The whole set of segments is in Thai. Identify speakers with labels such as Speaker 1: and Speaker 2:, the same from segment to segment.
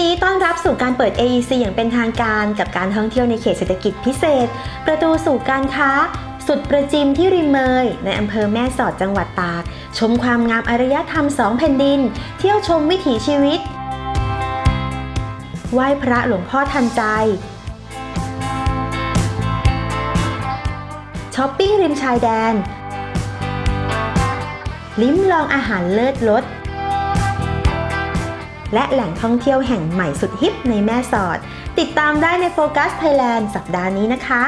Speaker 1: นี้ต้อนรับสู่การเปิด AEC อย่างเป็นทางการกับการท่องเที่ยวในเขตเศรษฐกิจพิเศษ ประตูสู่การค้า สุดประจิมที่ริมเมย ในอำเภอแม่สอดจังหวัดตาก ชมความงามอารยธรรมสองแผ่นดิน เที่ยวชมวิถีชีวิต ไหว้พระหลวงพ่อทันใจช้อปปิ้งริมชายแดน ลิ้มลองอาหารเลิศรส และแหล่งท่องเที่ยวแห่งใหม่สุดฮิปในแม่สอด ติดตามได้ในโฟกัสไทยแลนด์สัปดาห์นี้นะคะ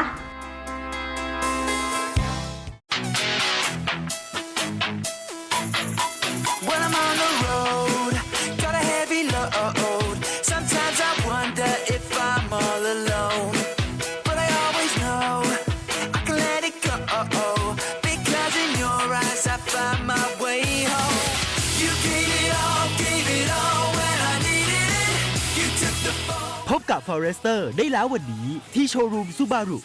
Speaker 2: Forester ได้แล้ววันนี้ที่โชว์รูมซูบารุ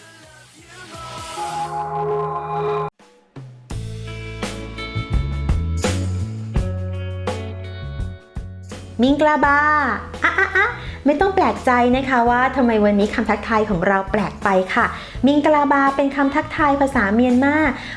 Speaker 1: มิงกลาบา ไม่ต้องแปลกใจนะคะว่าทำไมวันนี้คำทักทายของเราแปลกไปค่ะ มิงกลาบาเป็นคำทักทายภาษาเมียนมา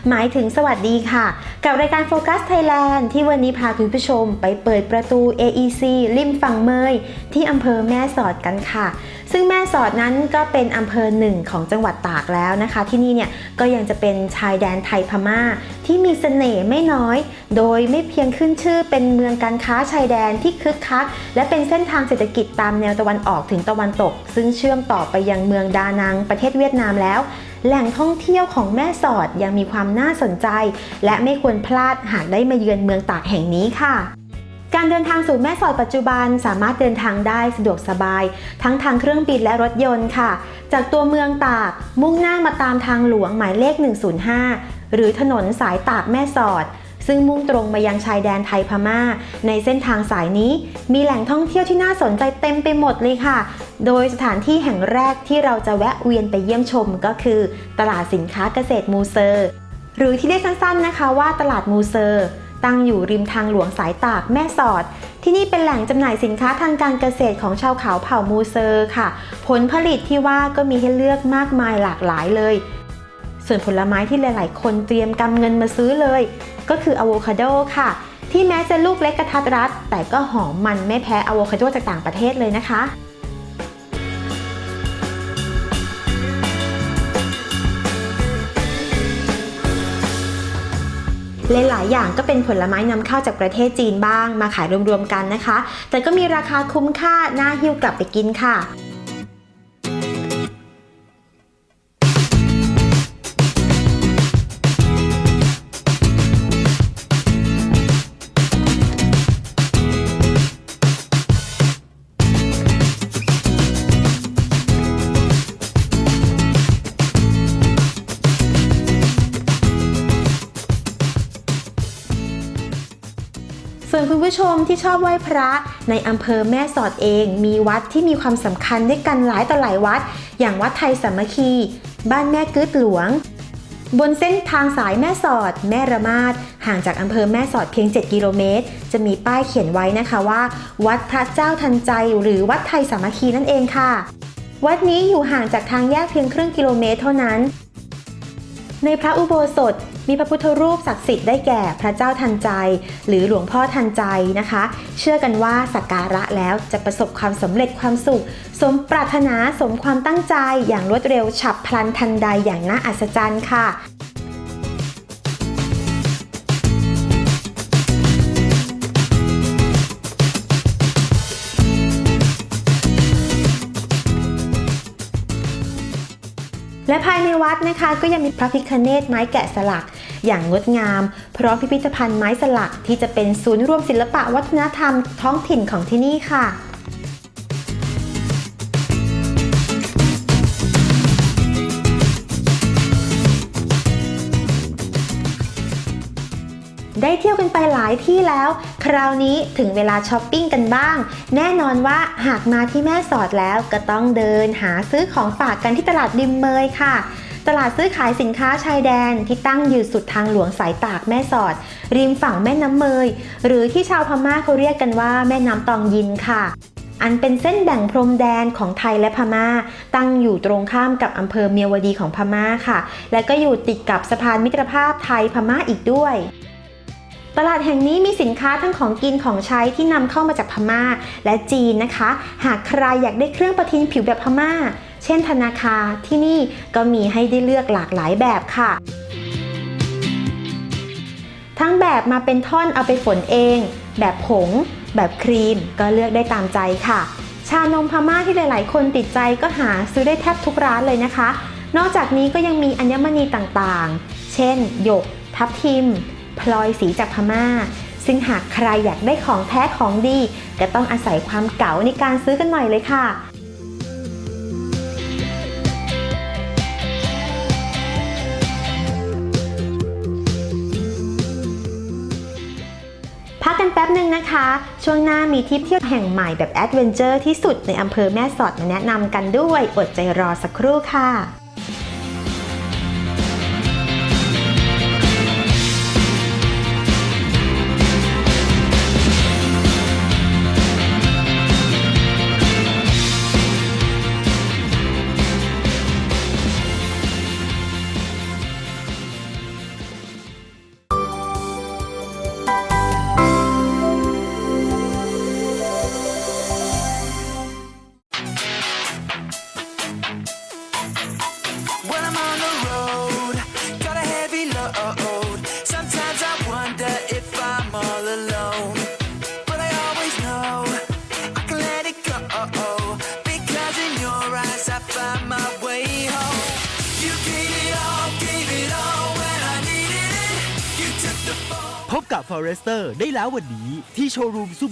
Speaker 1: หมายถึงสวัสดีค่ะ กับรายการโฟกัสไทยแลนด์ที่วันนี้พาคุณผู้ชมไปเปิดประตู AEC ริมฝั่งเมยที่อำเภอแม่สอดกันค่ะ ซึ่งแม่สอดนั้นก็เป็นอำเภอหนึ่งของจังหวัดตากแล้วนะคะ ที่นี่เนี่ยก็ยังจะเป็นชายแดนไทยพม่า ที่มีเสน่ห์ไม่น้อย โดยไม่เพียงขึ้นชื่อเป็นเมืองการค้าชายแดนที่คึกคัก และเป็นเส้นทางเศรษฐกิจตามแนวตะวันออกถึงตะวันตก ซึ่งเชื่อมต่อไปยังเมืองดานังประเทศเวียดนามแล้วแหล่งท่องเที่ยวของแม่สอดยังมีความน่าสนใจ และไม่ควรพลาดหากได้มาเยือนเมืองตากแห่งนี้ค่ะ การเดินทางสู่แม่สอดปัจจุบันสามารถเดินทางได้สะดวกสบาย ทั้งทางเครื่องบินและรถยนต์ค่ะ จากตัวเมืองตากมุ่งหน้ามาตามทางหลวงหมายเลข 105 หรือถนนสายตากแม่สอด ซึ่งมุ่งตรงมายังชายแดนไทยพม่า ในเส้นทางสายนี้ มีแหล่งท่องเที่ยวที่น่าสนใจเต็มไปหมดเลยค่ะ โดยสถานที่แห่งแรกที่เราจะแวะเวียนไปเยี่ยมชมก็คือ ตลาดสินค้าเกษตรมูเซอร์หรือที่เรียกสั้นๆนะคะว่าตลาดมูเซอร์ ตั้งอยู่ริมทางหลวงสายตากแม่สอด ที่นี่เป็นแหล่งจำหน่ายสินค้าทางการเกษตรของชาวเขาเผ่ามูเซอร์ค่ะ ผลผลิตที่ว่าก็มีให้เลือกมากมายหลากหลายเลย ส่วนผลไม้ที่หลาย ๆ คนเตรียมกำเงินมาซื้อเลย ก็คืออะโวคาโดค่ะ ที่แม้จะลูกเล็กกระทัดรัดแต่ก็หอมมันไม่แพ้อะโวคาโดจากต่างประเทศเลยนะคะ หลายๆอย่างก็เป็นผลไม้นำเข้าจากประเทศจีนบ้าง มาขายรวมๆกันนะคะ แต่ก็มีราคาคุ้มค่าน่าหิ้วกลับไปกินค่ะ ส่วนคุณผู้ชมที่ชอบไหว้พระในอำเภอแม่สอดเอง มีวัดที่มีความสำคัญด้วยกันหลายต่อหลายวัด อย่างวัดไทยสามัคคี บ้านแม่กึดหลวง บนเส้นทางสายแม่สอด แม่ระมาดห่างจากอำเภอแม่สอดเพียง 7 กิโลเมตร จะมีป้ายเขียนไว้นะคะว่า วัดพระเจ้าทันใจหรือวัดไทยสามัคคีนั่นเองค่ะ วัดนี้อยู่ห่างจากทางแยกเพียงครึ่งกิโลเมตรเท่านั้นในพระอุโบสถ มีพระพุทธรูปศักดิ์สิทธิ์ได้แก่พระเจ้าทันใจ หรือหลวงพ่อทันใจนะคะ เชื่อกันว่าสักการะแล้วจะประสบความสำเร็จความสุข สมปรารถนาสมความตั้งใจอย่างรวดเร็วฉับพลันทันใดอย่างน่าอัศจรรย์ค่ะ และภายในวัดนะคะ ก็ยังมีพระพิคเนตไม้แกะสลัก อย่างงดงาม พร้อมพิพิธภัณฑ์ไม้สลักที่จะเป็นศูนย์รวมศิลปะวัฒนธรรมท้องถิ่นของที่นี่ค่ะ ได้เที่ยวกันไปหลายที่แล้ว คราวนี้ถึงเวลาช้อปปิ้งกันบ้าง แน่นอนว่าหากมาที่แม่สอดแล้วก็ต้องเดินหาซื้อของฝากกันที่ตลาดริมเมยค่ะตลาดซื้อขายสินค้าชายแดนที่ตั้งอยู่สุดทางหลวงสายตากแม่สอด ริมฝั่งแม่น้ำเมย หรือที่ชาวพม่าเขาเรียกกันว่าแม่น้ำตองยินค่ะ อันเป็นเส้นแบ่งพรมแดนของไทยและพม่า ตั้งอยู่ตรงข้ามกับอำเภอเมียวดีของพม่าค่ะ และก็อยู่ติดกับสะพานมิตรภาพไทยพม่าอีกด้วย ตลาดแห่งนี้มีสินค้าทั้งของกินของใช้ที่นำเข้ามาจากพม่า และจีนนะคะ หากใครอยากได้เครื่องประทินผิวแบบพม่า เช่นธนาคารที่นี่ก็มีให้ได้เลือกหลากหลายแบบค่ะ ทั้งแบบมาเป็นท่อนเอาไปฝนเอง แบบผง แบบครีมก็เลือกได้ตามใจค่ะ ชานมพม่าที่หลาย ๆ คนติดใจก็หาซื้อได้แทบทุกร้านเลยนะคะ นอกจากนี้ก็ยังมีอัญมณีต่างๆ เช่น หยก ทับทิม พลอยสีจากพม่า ซึ่งหากใครอยากได้ของแท้ของดี ก็ต้องอาศัยความเก๋าในการซื้อกันหน่อยเลยค่ะพักกันแป๊บหนึ่งนะคะ ช่วงหน้ามีทริปเที่ยวแห่งใหม่แบบแอดเวนเจอร์ที่สุดในอำเภอแม่สอดมาแนะนำกันด้วย อดใจรอสักครู่ค่ะ
Speaker 3: When I'm on the road, got a heavy load. Sometimes I wonder if I'm all alone. But I always know I can let it go. Because in your eyes I find my way home. You gave it all, gave it all when I needed it. You took the fall.
Speaker 2: พบกับ Forester ได้แล้ววันนี้ที่โชว์รูมซู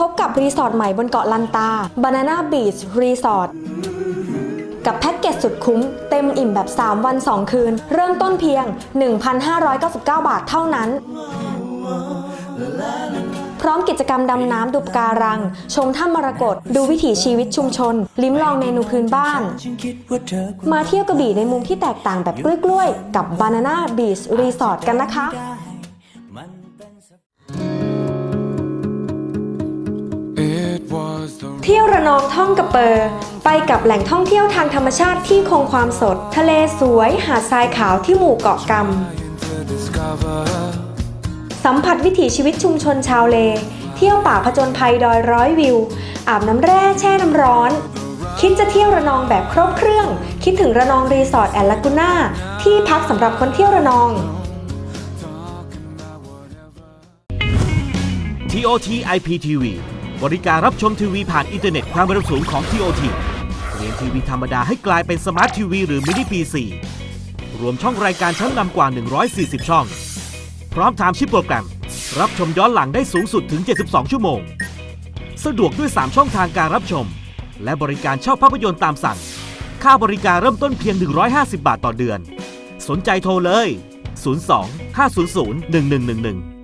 Speaker 4: พบกับรีสอร์ทใหม่บนเกาะลันตา Banana Beach Resort กับแพ็กเกจสุดคุ้ม เต็มอิ่มแบบ 3 วัน 2 คืน เริ่มต้นเพียง 1,599 บาทเท่านั้น พร้อมกิจกรรมดำน้ำดูปะการัง ชมถ้ำมรกตดูวิถีชีวิตชุมชน ลิ้มลองเมนูพื้นบ้าน มาเที่ยวกระบี่ในมุมที่แตกต่างแบบกล้วยๆ กับ Banana Beach Resort กันนะคะ เที่ยวระนองท่องกระเปอไปกับแหล่งท่องเที่ยวทางธรรมชาติที่คงความสด ทะเลสวยหาดทรายขาวที่หมู่เกาะกำสัมผัสวิถีชีวิตชุมชนชาวเล เที่ยวป่าผจญภัยดอยร้อยวิว อาบน้ำแร่แช่น้ำร้อน คิดจะเที่ยวระนองแบบครบเครื่อง คิดถึงระนองรีสอร์ทแอนลากูน่าที่พักสำหรับคนเที่ยวระนอง
Speaker 2: TOT IPTV บริการรับชมทีวีผ่านอินเทอร์เน็ตความเร็วสูงของ TOT เปลี่ยนทีวีธรรมดาให้กลายเป็นสมาร์ททีวีหรือมินิ PC รวมช่องรายการชั้นนำกว่า 140 ช่อง พร้อมไทม์ชิปโปรแกรม รับชมย้อนหลังได้สูงสุดถึง 72 ชั่วโมง สะดวกด้วย 3 ช่องทางการรับชม และบริการเช่าภาพยนตร์ตามสั่ง ค่าบริการเริ่มต้นเพียง 150 บาทต่อเดือน สนใจโทรเลย 02 500 1111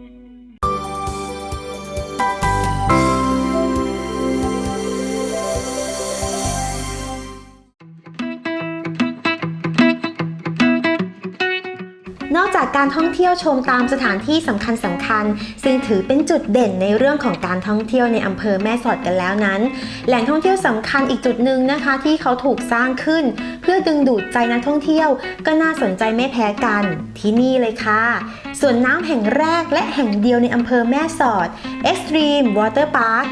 Speaker 1: จากการท่องเที่ยวชมตามสถานที่สำคัญสำคัญๆซึ่งถือเป็นจุดเด่นในเรื่องของการท่องเที่ยวในอำเภอแม่สอดกันแล้วนั้น แหล่งท่องเที่ยวสำคัญอีกจุดหนึ่งนะคะ ที่เขาถูกสร้างขึ้น เพื่อดึงดูดใจนักท่องเที่ยว ก็น่าสนใจไม่แพ้กัน ที่นี่เลยค่ะส่วนน้ำแห่งแรกและแห่งเดียวในอำเภอแม่สอด Extreme Water Park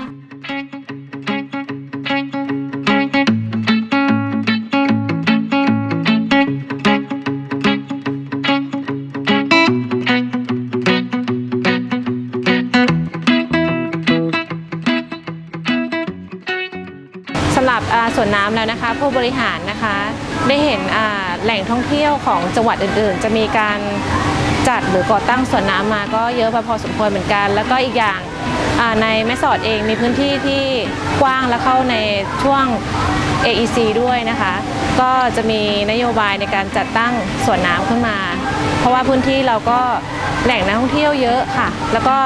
Speaker 5: ผู้บริหารนะคะ ได้เห็นอ่าแหล่งท่องเที่ยวของจังหวัดอื่น ๆ จะมีการจัดหรือก่อตั้งสวนน้ำมาก็เยอะพอสมควรเหมือนกัน แล้วก็อีกอย่างในแม่สอดเองมีพื้นที่ที่กว้างและเข้าในช่วง AEC ด้วยนะคะ ก็จะมีนโยบายในการจัดตั้งสวนน้ำขึ้นมา เพราะว่าพื้นที่เราก็แหล่งนักท่องเที่ยวเยอะค่ะ แล้วก็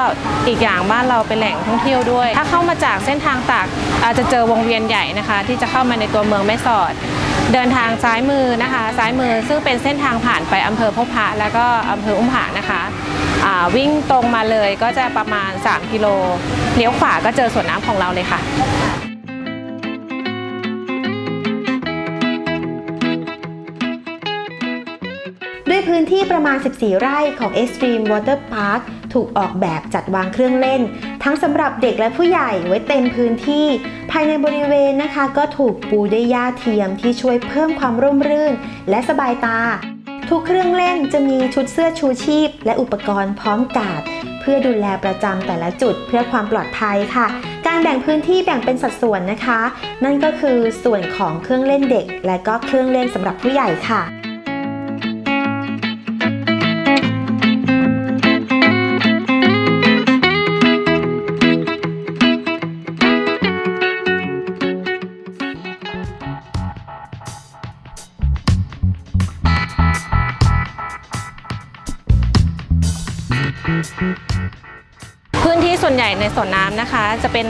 Speaker 5: อีกอย่างบ้านเราเป็นแหล่งท่องเที่ยวด้วย ถ้าเข้ามาจากเส้นทางตากอาจจะเจอวงเวียนใหญ่นะคะ ที่จะเข้ามาในตัวเมืองแม่สอด เดินทางซ้ายมือนะคะ ซ้ายมือซึ่งเป็นเส้นทางผ่านไปอำเภอพบพระแล้วก็อำเภออุ้มผานะคะวิ่งตรงมาเลยก็จะประมาณ 3 กิโลเลี้ยวขวาก็เจอสวนน้ำของเราเลยค่ะ
Speaker 1: ด้วยพื้นที่ประมาณ 14 ไร่ของ Extreme Water Park ถูกออกแบบจัดวางเครื่องเล่น ทั้งสำหรับเด็กและผู้ใหญ่ไว้เต็มพื้นที่ ภายในบริเวณนะคะ ก็ถูกปูด้วยหญ้าเทียมที่ช่วยเพิ่มความร่มรื่น และสบายตา ทุกเครื่องเล่นจะมีชุดเสื้อชูชีพ และอุปกรณ์พร้อมกาดเพื่อดูแลประจำแต่ละจุดเพื่อความปลอดภัยค่ะการแบ่งพื้นที่แบ่งเป็นสัดส่วนนะคะ นั่นก็คือส่วนของเครื่องเล่นเด็ก และก็เครื่องเล่นสำหรับผู้ใหญ่ค่ะ
Speaker 5: ญ่ในสวนน้ำนะคะ จะเป็น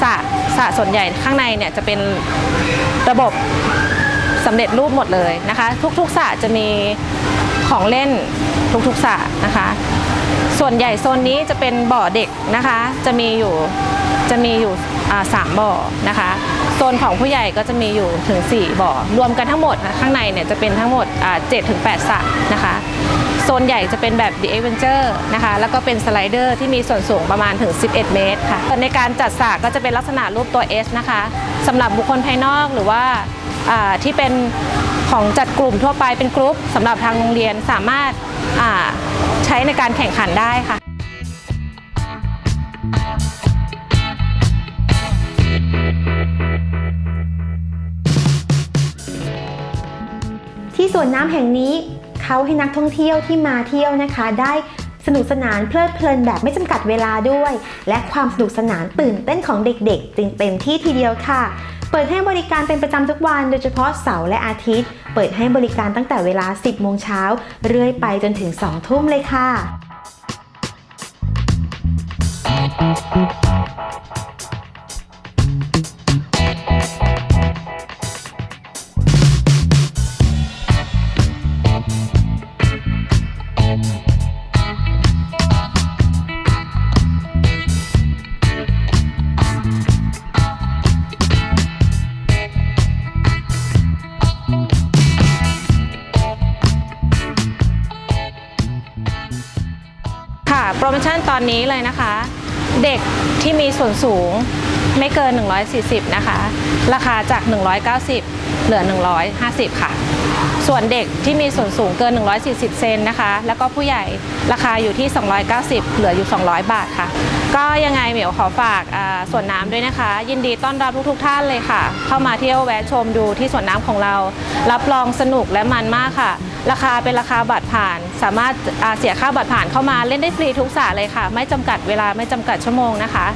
Speaker 5: สระสระส่วนใหญ่ข้างในเนี่ยจะเป็นระบบสำเร็จรูปหมดเลยนะคะ ทุกๆสระจะมีของเล่นทุกๆสระนะคะ ส่วนใหญ่โซนนี้จะเป็นบ่อเด็กนะคะ จะมีอยู่จะมีอยู่สามบ่อนะคะ โซนของผู้ใหญ่ก็จะมีอยู่ถึง 4 บ่อ รวมกันทั้งหมดข้างในเนี่ยจะเป็นทั้งหมดเจ็ดถึงแปดสระนะคะ โซนใหญ่จะเป็นแบบ The Adventure นะคะ แล้วก็เป็นสไลเดอร์ที่มีส่วนสูงประมาณถึง 11 เมตรค่ะ ในการจัดสระก็จะเป็นลักษณะรูปตัว S นะคะสำหรับบุคคลภายนอกหรือว่าที่เป็นของจัดกลุ่มทั่วไปเป็นกลุ่มสำหรับทางโรงเรียนสามารถาใช้ในการแข่งขันได้ค่ะ
Speaker 1: ที่สวนน้ำแห่งนี้ เขาให้นักท่องเที่ยวที่มาเที่ยวนะคะ ได้สนุกสนานเพลิดเพลินแบบไม่จำกัดเวลาด้วย และความสนุกสนานตื่นเต้นของเด็กๆ จึงเต็มที่ทีเดียวค่ะ เปิดให้บริการเป็นประจำทุกวัน โดยเฉพาะเสาร์และอาทิตย์ เปิดให้บริการตั้งแต่เวลา 10 โมงเช้าเรื่อยไปจนถึง 2 ทุ่มเลยค่ะ
Speaker 5: ปรโมชั่นตอนนี้เลยนะคะ เด็กที่มีส่วนสูงไม่เกิน 140 นะคะ ราคาจาก 190 เหลือ 150 ค่ะ ส่วนเด็กที่มีส่วนสูงเกิน 140 เซนนะคะ แล้วก็ผู้ใหญ่ราคาอยู่ที่ 290 เหลืออยู่ 200 บาทค่ะ ก็ยังไงเหมียวขอฝากอ่าสวนน้ำด้วยนะคะ ยินดีต้อนรับทุกๆท่านเลยค่ะ เข้ามาเที่ยวแวะชมดูที่สวนน้ำของเรา รับรองสนุกและมันมากค่ะ ราคาเป็นราคาบัตรผ่าน สามารถเสียค่าบัตรผ่านเข้ามาเล่นได้ฟรีทุกสระเลยค่ะ ไม่จำกัดเวลาไม่จำกัดชั่วโมงนะคะ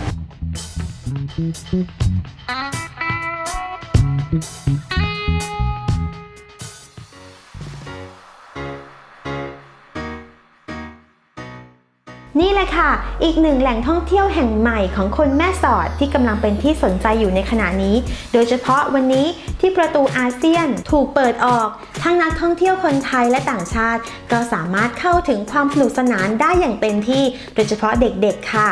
Speaker 1: นี่แหละค่ะ อีกหนึ่งแหล่งท่องเที่ยวแห่งใหม่ของคนแม่สอดที่กำลังเป็นที่สนใจอยู่ในขณะนี้ โดยเฉพาะวันนี้ที่ประตูอาเซียนถูกเปิดออก ทั้งนักท่องเที่ยวคนไทยและต่างชาติ ก็สามารถเข้าถึงความสนุกสนานได้อย่างเต็มที่ โดยเฉพาะเด็กๆค่ะ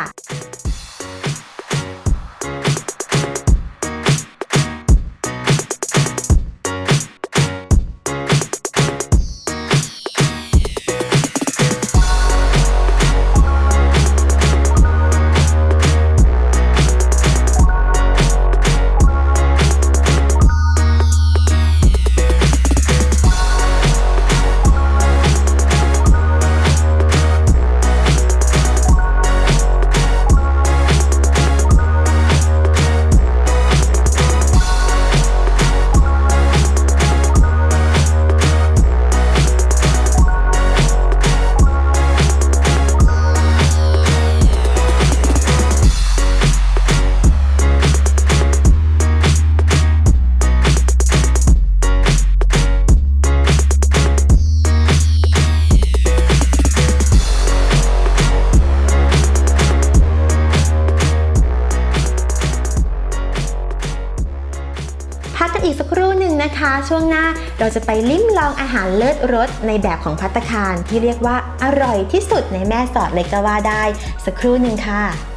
Speaker 1: ช่วงหน้าเราจะไปลิ้มลองอาหารเลิศรสในแบบของพัตคารที่เรียกว่าอร่อยที่สุดในแม่สอดเลยก็ว่าได้ สักครู่หนึ่งค่ะ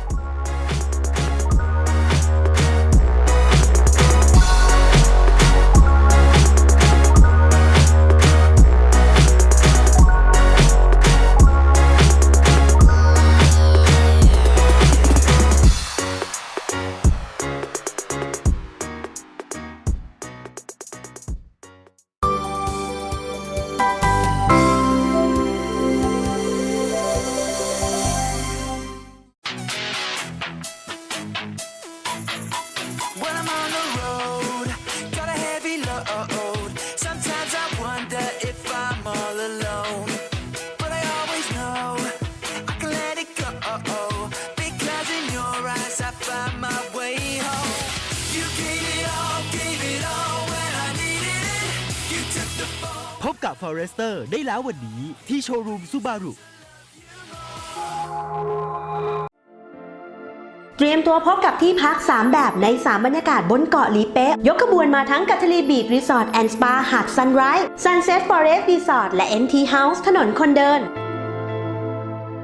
Speaker 6: ที่โชว์รูมซูบารุ
Speaker 1: เตรียมตัวพบกับที่พัก 3 แบบใน 3 บรรยากาศบนเกาะลีเป๊ะ ยกขบวนมาทั้งกัตทะเลบีดรีสอร์ทแอนด์สปาหาดซันไรส์ซันเซ็ตฟอเรสต์รีสอร์ทและ MT House ถนนคนเดิน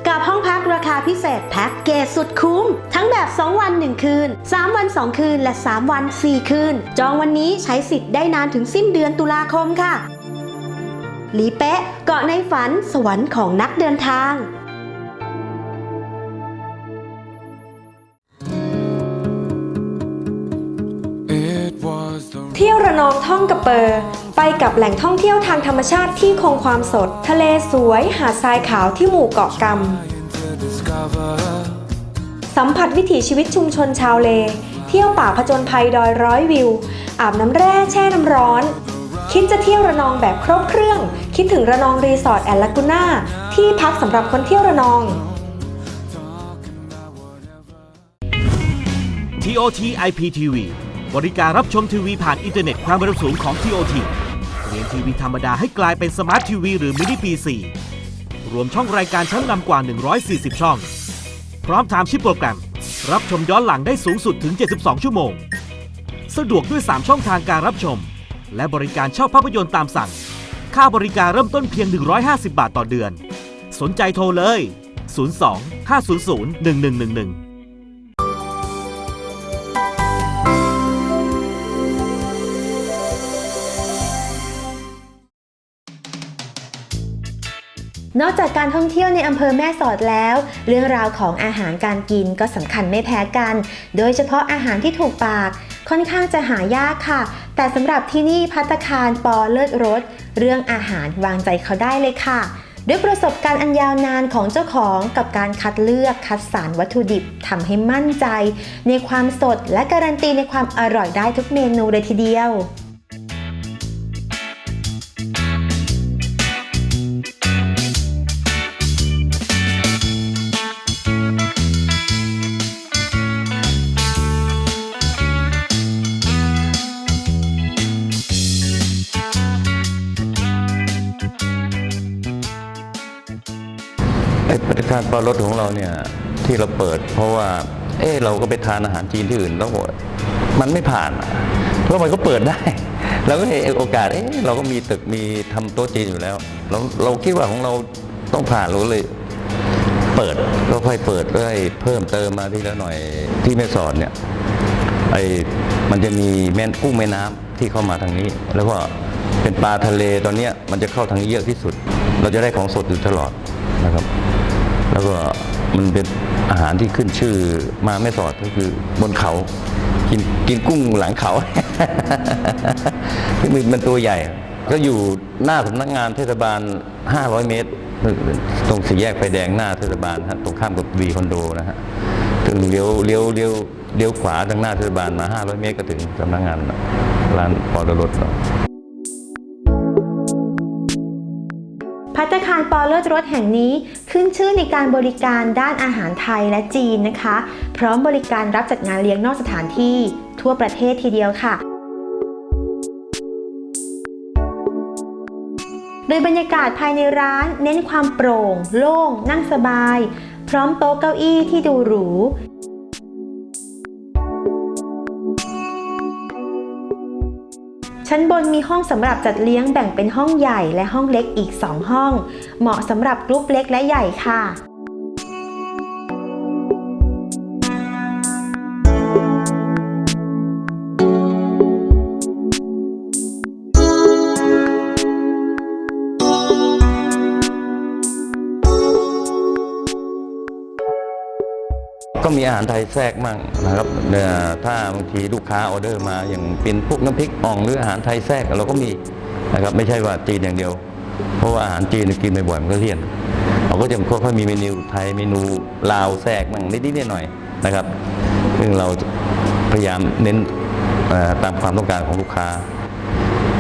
Speaker 1: กับห้องพักราคาพิเศษแพ็กเกจสุดคุ้ม ทั้งแบบ 2 วัน 1 คืน 3 วัน 2 คืน และ 3 วัน 4 คืน จองวันนี้ใช้สิทธิ์ได้นานถึงสิ้นเดือนตุลาคมค่ะ หลีเป๊ะเกาะในฝันสวรรค์ของนักเดินทาง
Speaker 3: It was the
Speaker 4: เที่ยวระนองท่องกระเปอไปกับแหล่งท่องเที่ยวทางธรรมชาติที่คงความสด ทะเลสวยหาดทรายขาวที่หมู่เกาะกำ
Speaker 3: to discover.
Speaker 4: สัมผัสวิถีชีวิตชุมชนชาวเล เที่ยวป่าผจญภัยดอยร้อยวิว อาบน้ำแร่แช่น้ำร้อน คิดจะเที่ยวระนองแบบครบเครื่อง คิดถึงระนองรีสอร์ทแอนลากูน่าที่พักสำหรับคนเที่ยวระนอง
Speaker 2: TOT IPTV บริการรับชมทีวีผ่านอินเทอร์เน็ตความเร็วสูงของ TOT เปลี่ยนทีวีธรรมดาให้กลายเป็นสมาร์ททีวีหรือมินิปี4รวมช่องรายการชั้นนำกว่า 140 ช่อง พร้อมไทม์ชิปโปรแกรม รับชมย้อนหลังได้สูงสุดถึง 72 ชั่วโมง สะดวกด้วย 3 ช่องทางการรับชม และบริการเช่าภาพยนตร์ตามสั่ง ค่าบริการเริ่มต้นเพียง 150 บาทต่อเดือน สนใจโทรเลย 02 500 1111
Speaker 1: นอกจากการท่องเที่ยวในอำเภอแม่สอดแล้ว เรื่องราวของอาหารการกินก็สำคัญไม่แพ้กัน โดยเฉพาะอาหารที่ถูกปาก ค่อนข้างจะหายากค่ะ แต่สำหรับที่นี่พัตคารปอเลิศรส เรื่องอาหารวางใจเขาได้เลยค่ะ ด้วยประสบการณ์อันยาวนานของเจ้าของกับการคัดเลือกคัดสรรวัตถุดิบทำให้มั่นใจ ในความสดและการันตีในความอร่อยได้ทุกเมนูเลยทีเดียว
Speaker 7: การปลารสของเราเนี่ยที่เราเปิด เพราะว่า เออเราก็ไปทานอาหารจีนที่อื่นแล้วมันไม่ผ่านแล้วมันก็เปิดได้เราก็เห็นโอกาสเออเราก็มีตึกมีทำโต๊ะจีนอยู่แล้วเราเราคิดว่าของเราต้องผ่านเราก็เลย เปิดก็ค่อยเปิดเรื่อยเพิ่มเติมมาทีละหน่อยที่แม่สอดเนี่ยไอ้มันจะมีแม่นกุ้งแม่น้ำที่เข้ามาทางนี้ แล้วก็เป็นปลาทะเลตอนเนี้ยมันจะเข้าทางนี้เยอะที่สุด เราจะได้ของสดอยู่ตลอดนะครับ แล้วก็มันเป็นอาหารที่ขึ้นชื่อมาแม่สอดก็คือบนเขา กินกินกุ้งหลังเขาที่มันตัวใหญ่ ก็อยู่หน้าสำนักงานเทศบาล 500 เมตร ตรงสี่แยกไฟแดงหน้าเทศบาลตรงข้ามกับวีคอนโดนะฮะถึงเลี้ยวเลี้ยวเลี้ยวเลี้ยวขวาทางหน้าเทศบาลมา 500 เมตรก็ถึงสำนักงานร้านปอดรถา
Speaker 1: รปอเลิศรสแห่งนี้ขึ้นชื่อในการบริการด้านอาหารไทยและจีนนะคะ พร้อมบริการรับจัดงานเลี้ยงนอกสถานที่ทั่วประเทศทีเดียวค่ะโดยบรรยากาศภายในร้านเน้นความโปร่ง โล่ง นั่งสบาย พร้อมโต๊ะเก้าอี้ที่ดูหรู ชั้นบนมีห้องสำหรับจัดเลี้ยงแบ่งเป็นห้องใหญ่และห้องเล็กอีก 2 ห้อง เหมาะสำหรับกรุ๊ปเล็กและใหญ่ค่ะ
Speaker 7: อาหารไทยแทรกมั่งนะครับถ้าบางทีลูกค้าออเดอร์มาอย่างเป็นพวกน้ำพริกอ่องหรืออาหารไทยแทรกเราก็มีนะครับไม่ใช่ว่าจีนอย่างเดียว เพราะว่าอาหารจีนกินไปบ่อยมันก็เลี่ยนเราก็จะค่อยๆมีเมนูไทยเมนูลาวแทรกมั่งนิดๆหน่อยๆนะครับ ซึ่งเราพยายามเน้นตามความต้องการของลูกค้า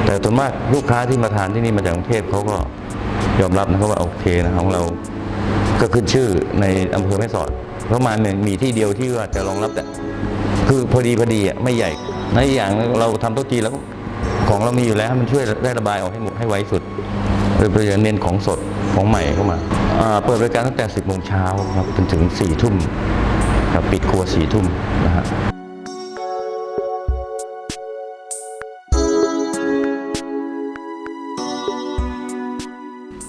Speaker 7: แต่ส่วนมากลูกค้าที่มาทานที่นี่มาจากกรุงเทพเขาก็ยอมรับนะครับว่าโอเคนะของเราก็ขึ้นชื่อในอำเภอแม่สอด เพราะมาณหนึ่งมีที่เดียวที่ว่าจะรองรับแต่คือพอดีพอดีอะไม่ใหญ่ในอย่างเราทำโต๊ะจีนแล้วของเรามีอยู่แล้วมันช่วยได้ระบายออกให้หมดให้ไวสุดโดยเพื่อเน้นของสดของใหม่เข้ามาเปิดบริการตั้งแต่ 10โมงเช้าครับจนถึง4ทุ่มครับปิดครัว4ทุ่มนะฮะ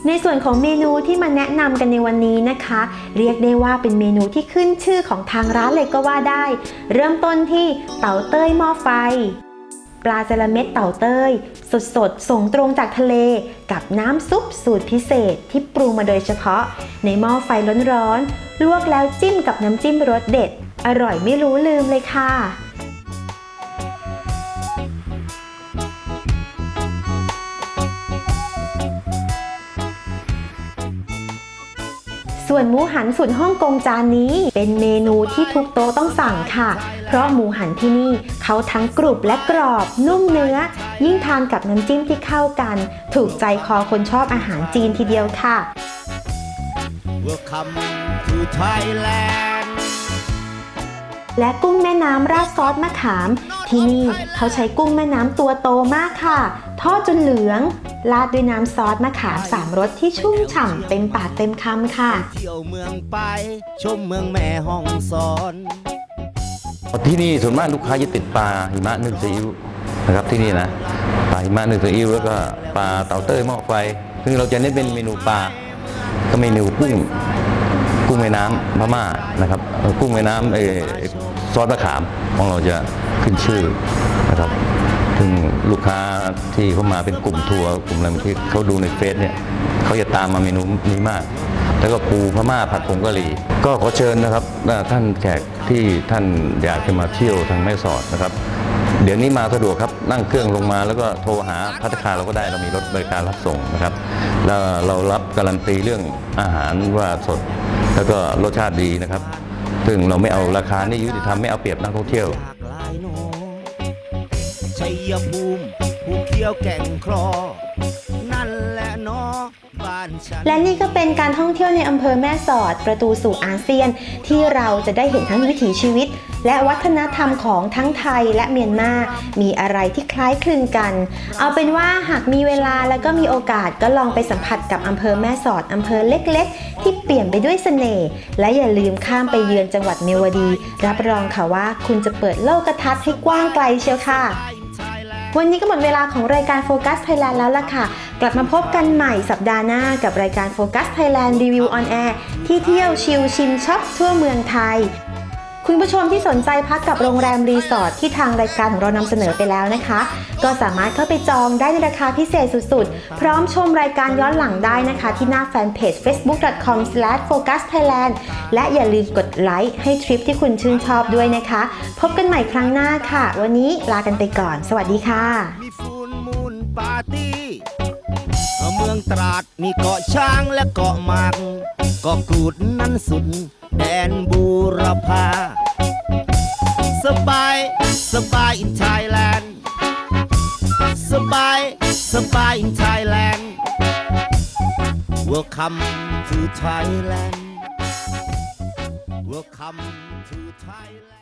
Speaker 1: ในส่วนของเมนูที่มาแนะนำกันในวันนี้นะคะ เรียกได้ว่าเป็นเมนูที่ขึ้นชื่อของทางร้านเลยก็ว่าได้ เริ่มต้นที่เต่าเต้ยหม้อไฟ ปลาจระเม็ดเต่าเต้ย สดๆส่งตรงจากทะเล กับน้ำซุปสูตรพิเศษที่ปรุงมาโดยเฉพาะ ในหม้อไฟร้อนๆลวกแล้วจิ้มกับน้ำจิ้มรสเด็ด อร่อยไม่รู้ลืมเลยค่ะ ส่วนหมูหันสุดฮ่องกงจานนี้ เป็นเมนูที่ทุกโต๊ะต้องสั่งค่ะ เพราะหมูหันที่นี่เขาทั้งกรุบและกรอบ นุ่มเนื้อ ยิ่งทานกับน้ำจิ้มที่เข้ากัน ถูกใจคอคนชอบอาหารจีนทีเดียวค่ะ
Speaker 3: Welcome to Thailand
Speaker 1: และกุ้งแม่น้ำราดซอสมะขาม ที่นี่เขาใช้กุ้งแม่น้ำตัวโตมากค่ะ ทอดจนเหลือง ราดด้วยน้ำซอสมะขามสามรสที่ชุ่มฉ่ำเต็มปากเต็มคำค่ะ
Speaker 3: เที่ยวเมืองไป ชมเมืองแม่ห้องสอน
Speaker 7: ที่นี่ส่วนมากลูกค้าจะติดปลาหิมะนึ่งซีอิ๊วนะครับที่นี่นะปลาหิมะนึ่งซีอิ๊วแล้วก็ปลาเต่าเต้ยหม้อไฟซึ่งเราจะเน้นเป็นเมนูปลาก็เมนูกุ้งกุ้งแม่น้ำพม่านะครับเอ่อกุ้งแม่น้ำเออซอสมะขามของเราจะขึ้นชื่อนะครับ ซึ่งลูกค้าที่เข้ามาเป็นกลุ่มทัวร์กลุ่มอะไรที่เขาดูในเฟซเนี่ยเขาจะตามมาเมนูนี้มาก แล้วก็ปูพม่าผัดผงกะหรี่ ก็ขอเชิญนะครับท่านแขกที่ท่านอยากจะมาเที่ยวทางแม่สอดนะครับ เดี๋ยวนี้มาสะดวกครับนั่งเครื่องลงมาแล้วก็โทรหาพัฒคาเราก็ได้เรามีรถบริการรับส่งนะครับ แล้วเรารับการันตีเรื่องอาหารว่าสด แล้วก็รสชาติดีนะครับ ซึ่งเราไม่เอาราคานี่ยุติธรรมไม่เอาเปรียบนักท่องเที่ยว
Speaker 3: ชัยภูมิภูเขียวแก่งคลอ นั่นแหละเนอบ้านฉัน
Speaker 1: และนี่ก็เป็นการท่องเที่ยวในอำเภอแม่สอดประตูสู่อาเซียน ที่เราจะได้เห็นทั้งวิถีชีวิต และวัฒนธรรมของทั้งไทยและเมียนมา มีอะไรที่คล้ายคลึงกัน เอาเป็นว่าหากมีเวลาแล้วก็มีโอกาสก็ลองไปสัมผัสกับอำเภอแม่สอดอำเภอเล็ก ๆ ที่เปลี่ยนไปด้วยเสน่ห์ และอย่าลืมข้ามไปเยือนจังหวัดเมียวดี รับรองค่ะว่าคุณจะเปิดโลกทัศน์ให้กว้างไกลเชียวค่ะ วันนี้ก็หมดเวลาของรายการโฟกัสไทยแลนด์แล้วล่ะค่ะ กลับมาพบกันใหม่สัปดาห์หน้ากับรายการโฟกัสไทยแลนด์รีวิวออนแอร์ที่เที่ยวชิลชิมช็อปทั่วเมืองไทย คุณผู้ชมที่สนใจพักกับโรงแรมรีสอร์ทที่ทางรายการของเรานำเสนอไปแล้วนะคะ ก็สามารถเข้าไปจองได้ในราคาพิเศษสุดๆ พร้อมชมรายการย้อนหลังได้นะคะ ที่หน้าแฟนเพจ facebook.com/focusthailand และอย่าลืมกดไลค์ให้ทริปที่คุณชื่นชอบด้วยนะคะ พบกันใหม่ครั้งหน้าค่ะ วันนี้ลากันไปก่อน สวัสดีค่ะ
Speaker 3: มีฟูนมูลปาร์ตี้เมืองตราดมีเกาะช้างและเกาะมากเกาะกูดนั้นสุด แดนบูรพา สบาย สบายอินไทยแลนด์ สบาย สบายอินไทยแลนด์ Welcome to Thailand Welcome to Thailand